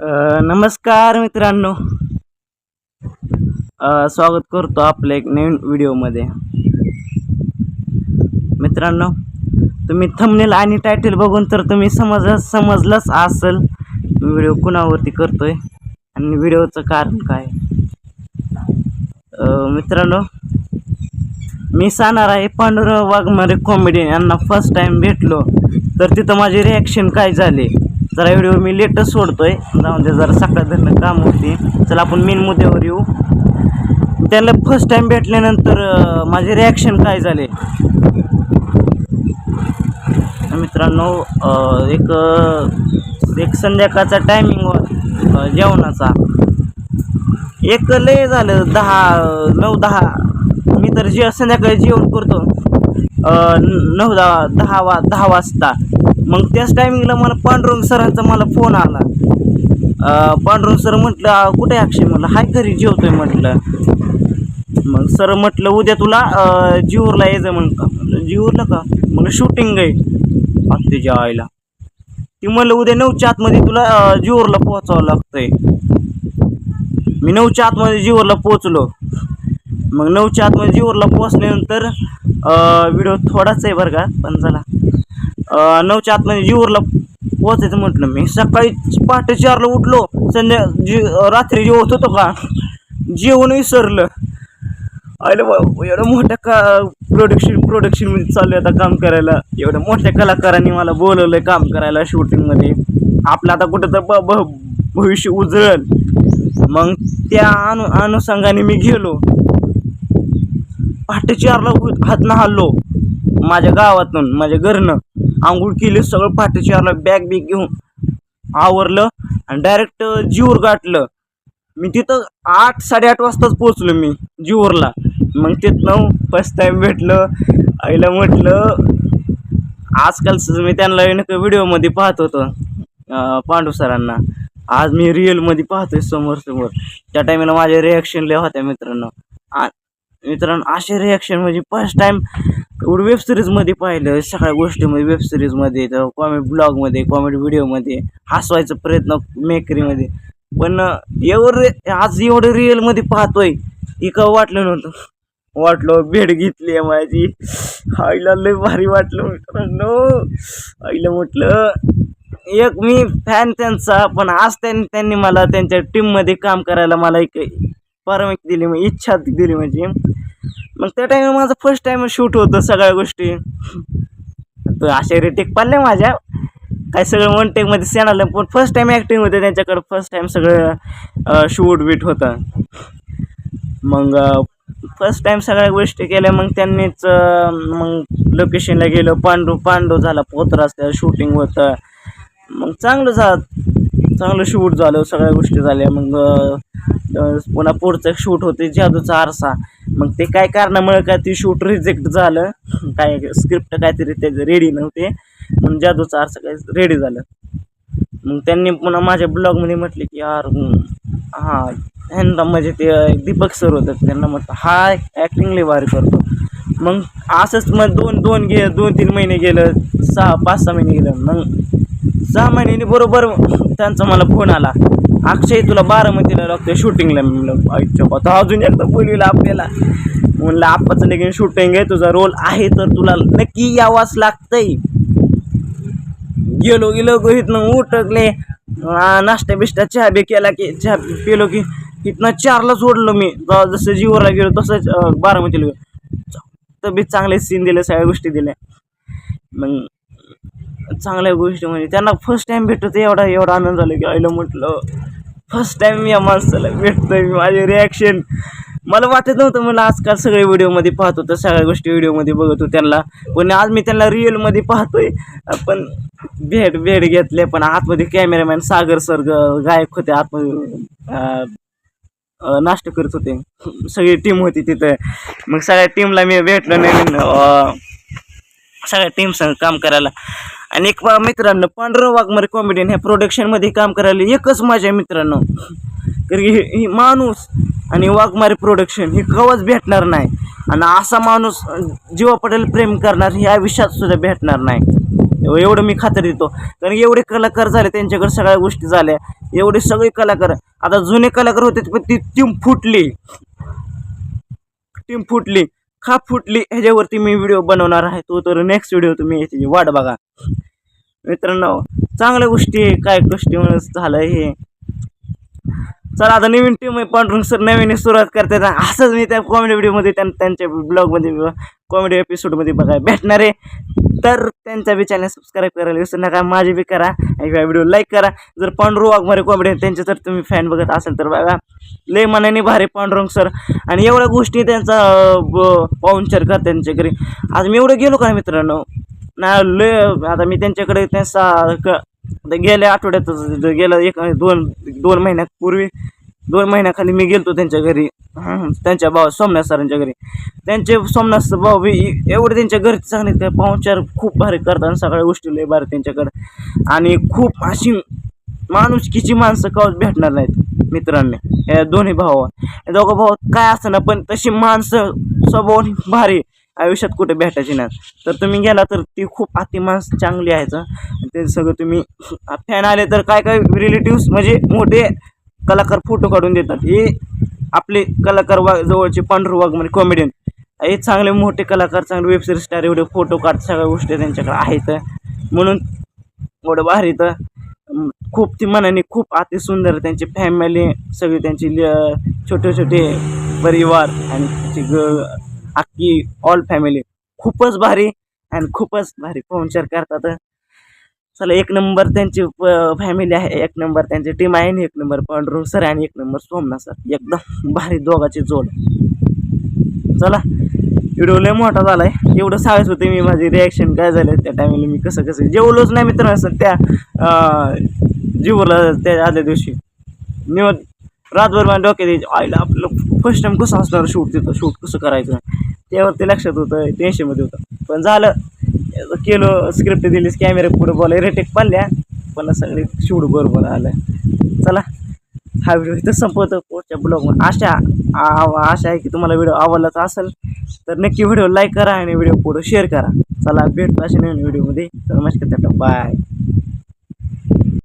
नमस्कार मित्रांनो. स्वागत करतो आपल्या एक नवीन व्हिडिओमध्ये. मित्रांनो तुम्ही थंबनेल आणि टायटल बघून तर तुम्ही समज समजलंच असेल व्हिडिओ कुणावरती करतो आहे आणि व्हिडिओचं कारण काय. मित्रांनो मी सांगणार आहे पांडुरंग वाघमारे कॉमेडी यांना फर्स्ट टाइम भेटलो तर तिथं माझे रिॲक्शन काय झाले? जरा व्हिडिओ मी लेटच सोडतोय. जाऊन दे जरा सकाळ धरणं काम होती. चला आपण मेन मुद्द्यावर येऊ. त्याला फर्स्ट टाइम भेटल्यानंतर माझे रिॲक्शन काय झाले? मित्रांनो एक एक संध्याकाळचा टायमिंग जेवणाचा. एक लय झालं दहा नऊ दहा. मी तर जे संध्याकाळी जेवण करतो नऊ दहा दहा वा दहा वाजता. मग त्याच टायमिंगला मला पांडुरंग सरांचा मला फोन आला. पांडुरंग सर म्हटलं कुठे अक्षय? म्हटलं हाय घरी जेवतोय म्हटलं. मग सर म्हटलं उद्या तुला जिओरला जीवरला यायचं म्हण का म्हटलं जीवरला का? म्हटलं शूटिंग आहे. आत्तेच्या आईला. ती म्हणलं उद्या नऊच्या आतमध्ये तुला जिओरला जीवरला पोहोचावं लागतंय. मी नऊच्या आतमध्ये जीवरला पोहोचलो. मग नऊच्या आतमध्ये जीवरला पोहोचल्यानंतर व्हिडिओ थोडाच आहे बरं का पण चला. नऊच्या आतमध्ये जीवरला पोहोचायचं म्हटलं मी. सकाळी पहाटे चारला उठलो संध्या जी रात्री जेवत होतो का जेवण विसरलं अरे एवढं मोठ्या का प्रोडक्शन प्रोडक्शनमध्ये चालू आहे आता काम करायला. एवढ्या मोठ्या कलाकारांनी मला बोलवलं आहे काम करायला शूटिंगमध्ये आपलं आता कुठं तर ब भ भविष्य उजळल. मग त्या अनु अनुषंगाने मी गेलो. पहाटे चारला हात हल्लो. माझ्या गावातून माझ्या घरनं. आंघोळ केली सगळं पहाटे चारला बॅग बिग घेऊन आवरलं आणि डायरेक्ट जीवर गाठलं. मी तिथं आठ साडेआठ वाजताच पोचलो मी जीवरला. मग तिथनं फर्स्ट टाईम भेटलं आईला म्हटलं आजकाल मी त्यांना एक व्हिडिओमध्ये पाहत होतो पांडू सरांना. आज मी रिअलमध्ये पाहतोय समोर समोर त्या टायमाला माझ्या रिॲक्शन लय होत्या मित्रांनो. आ- मित्रांनो असे रिॲक्शन म्हणजे फर्स्ट टाईम एवढं वेब सिरीजमध्ये पाहिलं सगळ्या गोष्टीमध्ये वेब सिरीजमध्ये तर कॉमेडी ब्लॉगमध्ये कॉमेडी व्हिडिओमध्ये हसवायचा प्रयत्न मेकरीमध्ये पण एवढं आज एवढं रिअलमध्ये पाहतोय हे का वाटलं नव्हतं. वाटलं भेट घेतली आहे माझी. आईला लय भारी वाटलं मित्रांनो. आईला म्हटलं एक मी फॅन त्यांचा पण आज त्यांनी त्यांनी मला त्यांच्या टीममध्ये काम करायला मला एक परवानगी दिली मग इच्छा दिली म्हणजे मग त्या टाईम माझं फर्स्ट टाईम शूट होतं सगळ्या गोष्टी. तर अशा रेटेक पाडल्या माझ्या. काय सगळं वन टेकमध्ये सेन आलं पण फर्स्ट टाईम ॲक्टिंग होते त्यांच्याकडं. फर्स्ट टाईम सगळं शूट बीट होतं. मग फर्स्ट टाईम सगळ्या गोष्टी केल्या मग त्यांनीच मग लोकेशनला गेलो. पांडू पांडू झाला पोत्रा त्या शूटिंग होतं. मग चांगलं झालं. चांगलं शूट झालं सगळ्या गोष्टी झाल्या. मग पुन्हा पुढचं शूट होते जादूचा आरसा. मग ते काय कारणामुळे काय ते शूट रिजेक्ट झालं? काय स्क्रिप्ट काहीतरी त्याचं रेडी नव्हते. म्हणून जादूचा आरसा काय रेडी झालं. मग त्यांनी पुन्हा माझ्या ब्लॉगमध्ये म्हटले की यार हां ह्यांना म्हणजे ते दीपक सर होतं त्यांना म्हटलं हा ॲक्टिंग लय भारी करतो. मग असंच मग दोन दोन गे दोन तीन महिने गेलं सहा पाच सहा महिने गेलं मग सहा महिन्यानी बरोबर त्यांचा मला फोन आला. अक्षय तुला बारामतीला लागतोय शूटिंगला मी म्हणलं आईच्या आता अजून एकदा बोलविला आपल्याला. म्हणलं आप्पाचं लगीन शूटिंग आहे तुझा रोल आहे तर तुला नक्की यावाच लागतंय. गेलो गेलो इथनं उठकले. नाश्ता बिष्टा चहा बी केला की चहा पेलो की इथनं चारला सोडलो मी. जसं जीवरला गेलो तसंच बारामतीला गेलो. तब्येत चांगले सीन दिले सगळ्या गोष्टी दिल्या. मग चांगल्या गोष्टी म्हणजे त्यांना फर्स्ट टाईम ते एवढा एवढा आनंद झाला की आईला म्हटलं फर्स्ट टाईम या माणसाला भेटतो मी माझे रिॲक्शन मला वाटत नव्हतं मला आजकाल सगळे व्हिडिओमध्ये पाहत होतं सगळ्या गोष्टी व्हिडिओमध्ये बघत होतो त्यांना. पण आज मी त्यांना रिअलमध्ये पाहतोय. पण भेट भेट घेतले पण आतमध्ये कॅमेरामॅन सागर सर गायक होते आतमध्ये अं, नाश्ता करत होते. सगळी टीम होती तिथं. मग सगळ्या टीमला मी भेटलो नवीन सगळ्या टीम संग काम करायला. आणि एक मित्रांनो पांढरं वाघमारे कॉमेडियन ह्या प्रोडक्शनमध्ये काम करायला एकच माझ्या मित्रांनो. कारण हे- माणूस आणि वाघमारे प्रोडक्शन हे कवच भेटणार नाही. आणि असा माणूस जीवापटेल जीवा पटेल प्रेम करणार हे आयुष्यात सुद्धा भेटणार नाही. एवढं मी खात्री देतो. कारण एवढे कलाकार झाले त्यांच्याकडे सगळ्या गोष्टी झाल्या. एवढे सगळे कलाकार आता जुने कलाकार होते पण ती टीम फुटली. टीम फुटली. खा फुटली. ह्याच्यावरती मी व्हिडिओ बनवणार आहे. तो तर नेक्स्ट व्हिडिओ तुम्ही याची वाट बघा. मित्रांनो चांगल्या गोष्टी आहे. काय गोष्टी झालं हे. चला आता नवीन टीम आहे. पांढरुंग सर नवीन सुरुवात करतात. असंच मी त्या कॉमेडी व्हिडिओमध्ये त्यां त्यांच्या ब्लॉगमध्ये कॉमेडी एपिसोडमध्ये बघायला भेटणार आहे. तर त्यांचा बी चॅनल सबस्क्राईब करायला विसरू नका. माझे बी करा. आणि व्हिडिओ लाईक करा. जर पांडुरू वाघमारे कॉमेडी त्यांचे जर तुम्ही फॅन बघत असाल तर बघा. लय मनाने भारी पांडुरंग सर आणि एवढ्या गोष्टी त्यांचा अं, ब- पाहुणचार करतात त्यांच्या घरी. आज मी एवढं गेलो का मित्रांनो? नाही लय आता मी त्यांच्याकडे त्यांचा क- आता गेल्या आठवड्यातच गेलं एक दोन दोन महिन्यापूर्वी दोन महिन्याखाली मी गेलतो त्यांच्या घरी त्यांच्या भाव सोमनाथ सरांच्या घरी. त्यांचे सोमनाथ भाऊ बी एवढे त्यांच्या घरी चांगले काय पाहुणचार खूप भारी करतात आणि सगळ्या गोष्टी लय भारी त्यांच्याकडे. आणि खूप अशी माणुसकीची माणसं कावच भेटणार नाहीत मित्रांनी या दोन्ही भावा या दोघं भाऊ काय असं ना पण तशी माणसं स्वभाव भारी. आयुष्यात कुठे भेटायची नाही. तर तुम्ही गेला तर ती खूप अति माणसं चांगली आहेत ते सगळं तुम्ही फॅन आले तर काय काय रिलेटिव्स म्हणजे मोठे कलाकार फोटो काढून देतात. हे आपले कलाकार वा जवळचे पांढरू वाघ म्हणजे कॉमेडियन हे चांगले मोठे कलाकार चांगले वेबसिरीज स्टार एवढे फोटो काढ सगळ्या गोष्टी त्यांच्याकडे आहेत. म्हणून एवढं भारी तर खूप ती मनाने खूप अति सुंदर त्यांची फॅमिली सगळी त्यांची ल- छोटे छोटे परिवार आणि त्यांची ग अख्खी ऑल फॅमिली खूपच भारी आणि खूपच भारी पाहुणचार करतात. चला एक नंबर त्यांची फॅमिली आहे. एक नंबर त्यांची टीम आहे आणि एक नंबर पांडुरंग सर आणि एक नंबर सोमनाथ सर एकदम भारी दोघाची जोड. चला व्हिडिओ लय मोठा झाला आहे एवढं सांगत होते मी माझी रिॲक्शन काय झालं त्या टायमाला मी कसं कसं जेवलोच नाही मित्रांनो असं त्या जीवला त्या आदल्या दिवशी. निवड रातभर माझ्या डोक्यात यायची आईला आपलं फर्स्ट टाइम कसं असणार शूट तिथं? शूट कसं करायचं? त्यावरती लक्षात होतं टेन्शनमध्ये होतं. पण झालं केलं स्क्रिप्ट दिलीस कॅमेरा पुढे बोलाय रेटेक पाडल्या पण सगळे शूट बरोबर आलं. चला हा व्हिडिओ इथं संपवतो. पुढच्या ब्लॉगमध्ये आशा आशा आहे की तुम्हाला व्हिडिओ आवडलाच असेल तर नक्की व्हिडिओ लाईक करा आणि व्हिडिओ पुढे शेअर करा. चला भेटतो अशा नवीन व्हिडिओमध्ये तर त्याला बाय